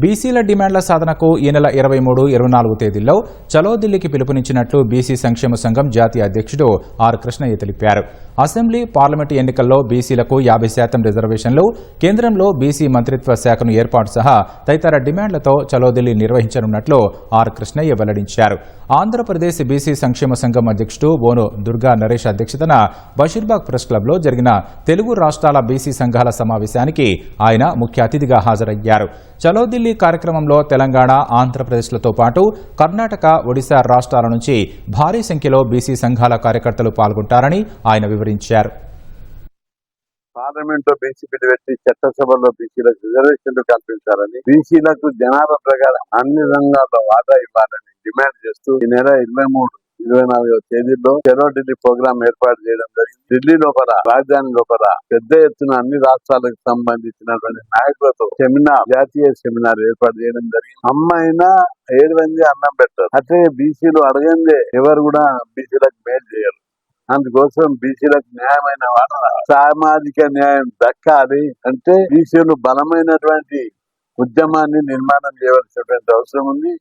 బీసీల డిమాండ్ల సాధనకు ఈ నెల ఇరవై మూడు ఇరవై నాలుగు తేదీల్లో చలో ఢిల్లీకి పిలుపునిచ్చినట్లు బీసీ సంక్షేమ సంఘం జాతీయ అధ్యక్షుడు ఆర్ కృష్ణయ్య తెలిపారు. అసెంబ్లీ పార్లమెంటు ఎన్నికల్లో బీసీలకు యాభై శాతం రిజర్వేషన్లు కేంద్రంలో బీసీ మంత్రిత్వ శాఖను ఏర్పాటు సహా తదితర డిమాండ్లతో చలో ఢిల్లీ నిర్వహించనున్నట్లు ఆర్ కృష్ణయ్య వెల్లడించారు. ఆంధ్రప్రదేశ్ బీసీ సంక్షేమ సంఘం అధ్యక్షుడు బోను దుర్గా నరేష్ అధ్యక్షతన బషీర్బాగ్ ప్రెస్ క్లబ్లో జరిగిన తెలుగు రాష్ట్రాల బీసీ సంఘాల సమావేశానికి ఆయన ముఖ్య అతిథిగా హాజరయ్యారు. చలో ఢిల్లీ కార్యక్రమంలో తెలంగాణ ఆంధ్రప్రదేశ్లతో పాటు కర్ణాటక ఒడిశా రాష్ట్రాల నుంచి భారీ సంఖ్యలో బీసీ సంఘాల కార్యకర్తలు పాల్గొంటారని ఆయన వివరించారు. పార్లమెంట్లో బీసీ బిల్లు పెట్టి చట్టసభలో బీసీలకు రిజర్వేషన్లు కల్పించాలని బీసీలకు జనాభా ప్రకారం అన్ని రంగాల్లో వాటా ఇవ్వాలని డిమాండ్ చేస్తూ ఈ నెల ఇరవై మూడు ఇరవై నాలుగో తేదీలో చెరో ఢిల్లీ ప్రోగ్రాం ఏర్పాటు చేయడం జరిగింది. ఢిల్లీ లోపల రాజధాని లోపల పెద్ద ఎత్తున అన్ని రాష్ట్రాలకు సంబంధించినటువంటి నాయకులతో సెమినార్ జాతీయ సెమినార్ ఏర్పాటు చేయడం జరిగింది. అమ్మాయినా ఏడుమంది అన్నం పెట్టారు. అట్లే బీసీలు అడగందే ఎవరు కూడా బీసీలకు మేలు చేయరు. అందుకోసం బీసీలకు న్యాయమైన వాట సామాజిక న్యాయం దక్కాలి అంటే బీసీలు బలమైనటువంటి ఉద్యమాన్ని నిర్మాణం చేయవలసినటువంటి అవసరం ఉంది.